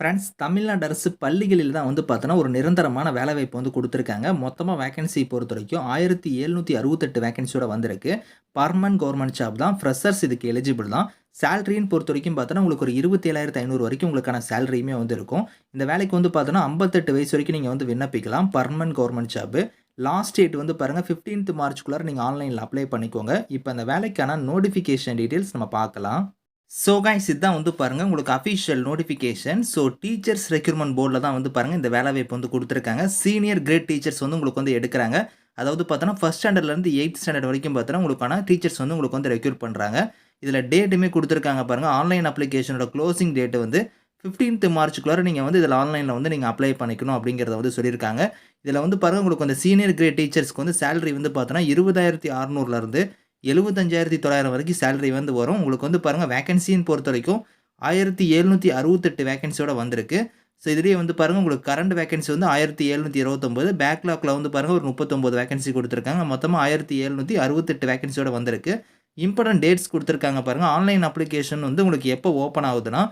Friends Tamil Nadu அரசு பள்ளிகளில் தான் வந்து பார்த்தோன்னா ஒரு நிரந்தரமான வேலைவாய்ப்பு வந்து கொடுத்துருக்காங்க. மொத்தமாக வேகன்சி பொறுத்த வரைக்கும் ஆயிரத்தி எழுநூற்றி அறுபத்தெட்டு வேகன்சியோட வந்திருக்கு. பர்மனன்ட் கவர்மெண்ட் ஜாப் தான். ஃப்ரெஷர்ஸ் இதுக்கு எலிஜிபிள் தான். சேலரின்னு பொறுத்த வரைக்கும் பார்த்தோன்னா உங்களுக்கு ஒரு இருபத்தேழாயிரத்து ஐநூறு வரைக்கும் உங்களுக்கான சேலரியுமே வந்து இருக்கும். இந்த வேலைக்கு வந்து பார்த்தோன்னா ஐம்பத்தெட்டு வயசு வரைக்கும் நீங்கள் வந்து விண்ணப்பிக்கலாம். Permanent government job last date வந்து பாருங்கள் ஃபிஃப்டீன்த் மார்ச்குள்ளார நீங்கள் ஆன்லைனில் அப்ளை பண்ணிக்கோங்க. இப்போ அந்த வேலைக்கான நோட்டிஃபிகேஷன் டீட்டெயில்ஸ் நம்ம பார்க்கலாம். ஸோ கைஸ் இதுதான் வந்து பாருங்கள் உங்களுக்கு official notification so teachers recruitment போர்டில் தான் வந்து பாருங்கள் இந்த வேலை வாய்ப்பு வந்து கொடுத்துருக்காங்க. சீனியர் கிரேட் டீச்சர்ஸ் வந்து உங்களுக்கு வந்து எடுக்கிறாங்க. அதாவது பார்த்தோன்னா ஃபஸ்ட் ஸ்டாண்டர்ட்லேருந்து எயித் ஸ்டாண்டர்ட் வரைக்கும் பார்த்தோன்னா உங்களுக்கான டீச்சர்ஸ் வந்து உங்களுக்கு வந்து ரெக்யூர் பண்ணுறாங்க இதில் டேட்டுமே கொடுத்துருக்காங்க பாருங்கள் ஆன்லைன் அப்ளிகேஷனோட க்ளோசிங் டேட்டு வந்து ஃபிஃப்டீன்த் மார்ச்சுக்குள்ளார நீங்கள் வந்து இதில் ஆன்லைனில் வந்து நீங்கள் அப்ளை பண்ணிக்கணும் அப்படிங்கிறத வந்து சொல்லியிருக்காங்க. இதில் வந்து பாருங்கள் உங்களுக்கு அந்த சீனியர் கிரேட் டீச்சர்ஸ்க்கு வந்து சேலரி வந்து பார்த்தோன்னா இருபதாயிரத்தி அறநூறுலேருந்து எழுபத்தஞ்சாயிரத்தி தொள்ளாயிரம் வரைக்கும் சேலரி வந்து வரும். உங்களுக்கு வந்து பாருங்கள் வேகன்சின்னு பொறுத்த வரைக்கும் ஆயிரத்தி எழுநூற்றி அறுபத்தெட்டு வேகன்சியோட வந்திருக்கு. ஸோ இதுலேயே வந்து பாருங்கள் உங்களுக்கு கரண்ட் வேகன்சி வந்து ஆயிரத்தி எழுநூற்றி இருபத்தொம்போது பேக்லாக்ல வந்து பாருங்கள் ஒரு முப்பத்தொம்போது வேகன்சி கொடுத்துருக்காங்க. மொத்தமாக ஆயிரத்தி எழுநூற்றி அறுபத்தெட்டு வேகன்சியோட வந்திருக்கு. இம்பார்ட்டன்ட் டேட்ஸ் கொடுத்துருக்காங்க பாருங்கள் ஆன்லைன் அப்ளிகேஷன் வந்து உங்களுக்கு எப்போ ஓப்பன் ஆகுதுன்னா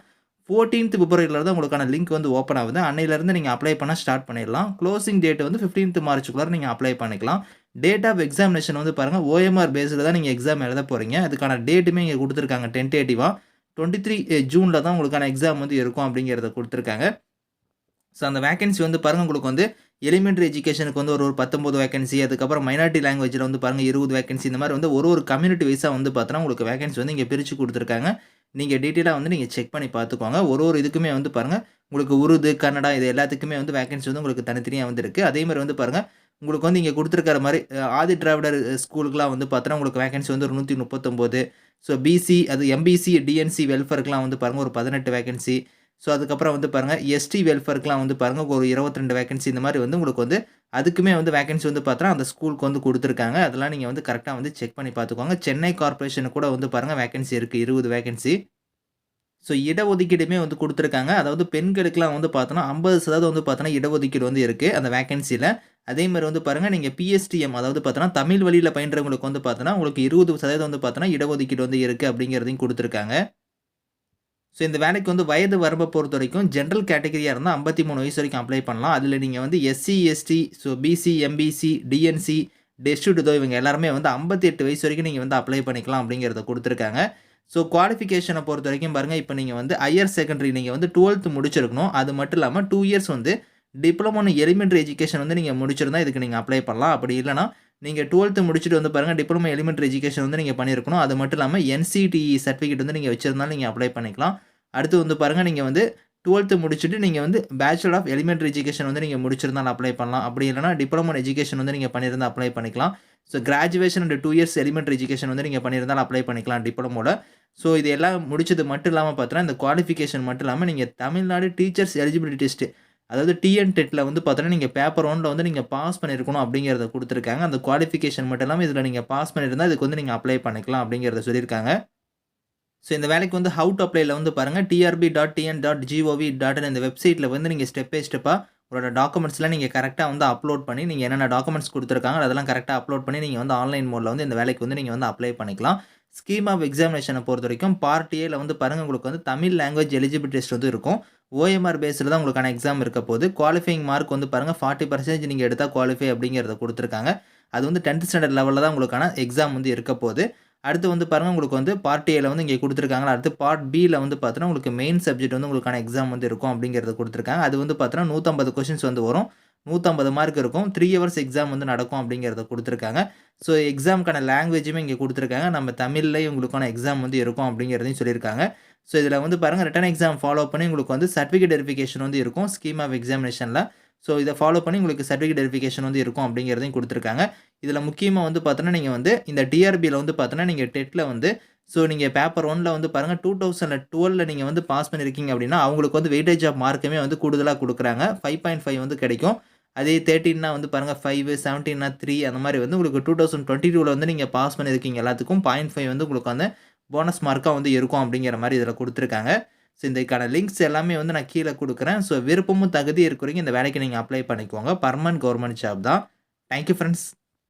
ஃபோர்டீன்த் பிப்ரவரியில் தான் உங்களுக்கான லிங்க் வந்து ஓப்பன் ஆகுது. அன்னையிலேருந்து நீங்கள் அப்ளை பண்ண ஸ்டார்ட் பண்ணிடலாம். க்ளோசிங் டேட் வந்து ஃபிஃப்டீன்த் மார்ச்சுக்குள்ளே நீங்கள் அப்ளை பண்ணிக்கலாம். டேட் ஆஃப் எக்ஸாமினேஷன் வந்து பாருங்கள் ஓஎம்ஆர் பேஸில் தான் நீங்கள் எக்ஸாம் எழுத போகிறீங்க அதுக்கான டேட்டுமே இங்கே கொடுத்துருக்காங்க டென்டேட்டிவாக டுவெண்ட்டி த்ரீ ஜூனில் eh, தான் உங்களுக்கான எக்ஸாம் வந்து இருக்கும் அப்படிங்கிறத கொடுத்துருக்காங்க. ஸோ அந்த வேகன்சி வந்து பாருங்கள் உங்களுக்கு வந்து எலிமெண்ட்ரி எஜுகேஷனுக்கு வந்து ஒரு ஒரு பத்தொம்பது வேகன்சி அதுக்கப்புறம் மைனாரிட்டி லாங்குவேஜில் வந்து பாருங்கள் இருபது வேகன்சி இந்த மாதிரி வந்து ஒரு ஒரு கம்யூனிட்டி வைஸாக வந்து பார்த்தோன்னா உங்களுக்கு வேகன்சி வந்து இங்கே பிரித்து கொடுத்துருக்காங்க. நீங்கள் டீட்டெயிலாக வந்து நீங்கள் செக் பண்ணி பார்த்துக்கோங்க ஒரு ஒரு இதுக்குமே வந்து பாருங்கள் உங்களுக்கு உருது கன்னடா இது எல்லாத்துக்குமே வந்து வேகன்சி வந்து உங்களுக்கு தனித்தனியாக வந்துருக்கு அதே மாதிரி வந்து பாருங்கள் உங்களுக்கு வந்து இங்கே கொடுத்துருக்கிற மாதிரி ஆதி திராவிடர் ஸ்கூலுக்குலாம் வந்து பார்த்தோன்னா உங்களுக்கு வேகன்சி வந்து ஒரு நூற்றி முப்பத்தொம்போது ஸோ பிசி அது எம்பிசி டிஎன்சி வெல்ஃபேருக்குலாம் வந்து பாருங்கள் ஒரு பதினெட்டு வேகன்சி ஸோ அதுக்கப்புறம் வந்து பாருங்கள் எஸ்டி வெல்ஃபேருக்குலாம் வந்து பாருங்கள் ஒரு இருபத்திரெண்டு வேகன்சி இந்த மாதிரி வந்து உங்களுக்கு வந்து அதுக்குமே வந்து வேகன்சி வந்து பார்த்தா அந்த ஸ்கூலுக்கு வந்து கொடுத்துருக்காங்க. அதெல்லாம் நீங்கள் வந்து கரெக்டாக வந்து செக் பண்ணி பார்த்துக்கோங்க. சென்னை கார்ப்பரேஷனுக்கு கூட வந்து பாருங்கள் வேகன்சி இருக்குது இருபது வேகன்சி ஸோ இடஒதுக்கீடுமே வந்து கொடுத்துருக்காங்க. அதாவது பெண்களுக்குலாம் வந்து பார்த்தோன்னா ஐம்பது சதவீதம் வந்து பார்த்தோன்னா இடஒதுக்கீடு வந்து இருக்குது அந்த வேகன்சியில் அதே மாதிரி வந்து பாருங்கள் நீங்கள் பிஎஸ்டிஎம் அதாவது பார்த்தோன்னா தமிழ் வழியில் பயின்றவங்களுக்கு வந்து பார்த்தோன்னா உங்களுக்கு இருபது சதவீதம் வந்து பார்த்தோன்னா இடஒதுக்கீடு வந்து இருக்குது அப்படிங்கிறதையும் கொடுத்துருக்காங்க. ஸோ இந்த வேலைக்கு வந்து வயது வரம்பை பொறுத்த வரைக்கும் ஜென்ரல் கேட்டகரியாக இருந்தால் ஐம்பத்தி மூணு வயசு வரைக்கும் அப்ளை பண்ணலாம். அதில் நீங்கள் வந்து SC ST so BC MBC DNC டெஸ்டியூட்டோ இவங்க எல்லாருமே வந்து ஐம்பத்தி எட்டு வயசு வரைக்கும் நீங்கள் வந்து அப்ளை பண்ணிக்கலாம் அப்படிங்கிறத கொடுத்துருக்காங்க. ஸோ குவாலிஃபிகேஷனை பொறுத்த வரைக்கும் பாருங்கள் இப்போ நீங்கள் வந்து ஹையர் செகண்டரி நீங்கள் வந்து டுவெல்த்து முடிச்சிருக்கணும். அது மட்டும் இல்லாமல் டூ இயர்ஸ் வந்து டிப்ளமோ எலிமெண்ட்ரி எஜுகேஷன் வந்து நீங்கள் முடிச்சிருந்தா இதுக்கு நீங்கள் அப்ளை பண்ணலாம். அப்படி இல்லைனா நீங்கள் டுவெல்த்து முடிச்சுட்டு வந்து பாருங்கள் டிப்ளமோ எலிமெண்ட்ரி எஜுகேஷன் வந்து நீங்கள் பண்ணியிருக்கணும். அது மட்டும் இல்லாமல் என்சிடிஇ சர்டிஃபிகேட் வந்து நீங்கள் வச்சுருந்தாலும் நீங்கள் அப்ளை பண்ணிக்கலாம். அடுத்து வந்து பாருங்கள் நீங்கள் வந்து டுவெல்த்து முடிச்சுட்டு நீங்கள் வந்து பேச்சுலர் ஆஃப் எலிமெண்ட்ரி எஜுகேஷன் வந்து நீங்கள் முடிச்சிருந்தாலும் அப்ளை பண்ணலாம். அப்படி இல்லைனா டிப்ளமோ எஜுகேஷன் வந்து நீங்கள் பண்ணியிருந்தால் அப்ளை பண்ணிக்கலாம். So graduation and two years elementary education வந்து நீங்கள் பண்ணியிருந்தாலும் அப்ளை பண்ணிக்கலாம். டிப்ளமோட ஸோ இது எல்லாம் முடிச்சது மட்டும் இல்லாமல் பார்த்தோன்னா இந்த குவாலிஃபிகேஷன் மட்டும் இல்லாமல் நீங்கள் தமிழ்நாடு டீச்சர்ஸ் எலிஜிபிலிட்டி டெஸ்ட் அதாவது டிஎன் டெட்டில் வந்து பார்த்தோன்னா நீங்கள் பேப்பர் ஒன்றில் வந்து நீங்கள் பாஸ் பண்ணியிருக்கணும் அப்படிங்கிறத கொடுத்துருக்காங்க. அந்த குவாலிஃபிகேஷன் மட்டும் இல்லாமல் இதில் நீங்கள் பாஸ் பண்ணியிருந்தால் இதுக்கு வந்து நீங்கள் அப்ளை பண்ணிக்கலாம் அப்படிங்கிறத சொல்லியிருக்காங்க. ஸோ இந்த வேலைக்கு வந்து ஹவு டு அப்ளைல வந்து பாருங்கள் TRB dot TN dot G O V dot இந்த வெப்சைட்டில் வந்து நீங்கள் ஸ்டெப் பை ஸ்டெப்பாக உங்களோட டாக்குமெண்ட்ஸ்லாம் நீங்கள் கரெக்டாக வந்து அப்லோட் பண்ணி நீங்கள் என்னென்ன டாக்குமெண்ட்ஸ் கொடுத்துருக்காங்க அதெல்லாம் கரெக்டாக அப்லோட் பண்ணி நீங்கள் வந்து ஆன்லைன் மோடில் வந்து இந்த வேலைக்கு வந்து நீங்கள் வந்து அப்ளை பண்ணிக்கலாம். ஸ்கீம் ஆஃப் எக்ஸாமினேஷனை பொறுத்த வரைக்கும் பார்ட் ஏல வந்து பாருங்கள் உங்களுக்கு வந்து தமிழ் லாங்குவேஜ் எலிஜிபிலிட்டி டெஸ்ட் வந்து இருக்கும். ஓஎம்ஆர் பேஸில் தான் உங்களுக்கான எக்ஸாம் இருக்க போது குவாலிஃபைங் மார்க் வந்து பாருங்கள் ஃபார்ட்டி பர்சன்டேஜ் நீங்கள் எடுத்தால் குவாலிஃபை அப்படிங்கிறத கொடுத்துருக்காங்க. அது வந்து டென்த் ஸ்டாண்டர்ட் லெவலில் தான் உங்களுக்கான எக்ஸாம் வந்து இருக்க போது அடுத்து வந்து பாருங்கள் உங்களுக்கு வந்து பார்ட் ஏல வந்து இங்கே கொடுத்துருக்காங்க அடுத்து பார்ட் பியில் வந்து பார்த்தோன்னா உங்களுக்கு மெயின் சப்ஜெக்ட் வந்து உங்களுக்கான எக்ஸாம் வந்து இருக்கும் அப்படிங்கிறத கொடுத்துருக்காங்க. அது வந்து பார்த்தோன்னா நூற்றம்பது கொஷின்ஸ் வந்து வரும். நூற்றம்பது மார்க் இருக்கும். த்ரீ ஹவர்ஸ் எக்ஸாம் வந்து நடக்கும் அப்படிங்கிறத கொடுத்துருக்காங்க. ஸோ எக்ஸாமுக்கான லாங்குவேஜுமே இங்கே கொடுத்துருக்காங்க. நம்ம தமிழ்லேயே உங்களுக்கான எக்ஸாம் வந்து இருக்கும் அப்படிங்கிறதையும் சொல்லியிருக்காங்க. ஸோ இதில் வந்து பாருங்கள் ரிட்டன் எக்ஸாம் ஃபாலோ பண்ணி உங்களுக்கு வந்து சர்டிஃபிகேட் வெரிஃபிகேஷன் வந்து இருக்கும். ஸ்கீம் ஆஃப் எக்ஸாமினேஷனில் ஸோ இதை ஃபாலோ பண்ணி உங்களுக்கு சர்டிஃபிகேட் வெரிஃபிகேஷன் வந்து இருக்கும் அப்படிங்கிறதையும் கொடுத்துருக்காங்க. இதில் முக்கியமாக வந்து பார்த்தோன்னா நீங்கள் வந்து இந்த டிஆர்பியில் வந்து பார்த்தோன்னா நீங்கள் டெட்டில் வந்து ஸோ நீங்கள் பேப்பர் ஒனில் வந்து பாருங்கள் டூ தௌசண்ட் டுவெலில் நீங்கள் வந்து பாஸ் பண்ணியிருக்கீங்க அப்படின்னா அவங்களுக்கு வந்து வெயிட்டேஜ் ஆஃப் மார்க்குமே வந்து கூடுதலாக கொடுக்குறாங்க. ஃபைவ் பாயிண்ட் ஃபைவ் வந்து கிடைக்கும். அதே தேர்ட்டின்னா வந்து பாருங்கள் ஃபைவ் செவன்டீன்னா த்ரீ அந்த மாதிரி வந்து உங்களுக்கு டூ தௌசண்ட் டுவெண்ட்டி டூவில் வந்து நீங்கள் பாஸ் பண்ணியிருக்கீங்க. எல்லாத்துக்கும் பாயிண்ட் ஃபைவ் வந்து உங்களுக்கு வந்து போனஸ் மார்க்காக வந்து இருக்கும் அப்படிங்கிற மாதிரி இதில் கொடுத்துருக்காங்க. ஸோ இதுக்கான லிங்க்ஸ் எல்லாமே வந்து நான் கீழே கொடுக்குறேன். ஸோ விருப்பமும் தகுதி இருக்கிறீங்க இந்த வேலைக்கு நீங்கள் அப்ளை பண்ணிக்கோங்க. பர்மனன்ட் கவர்மெண்ட் ஜாப் தான். Thank you friends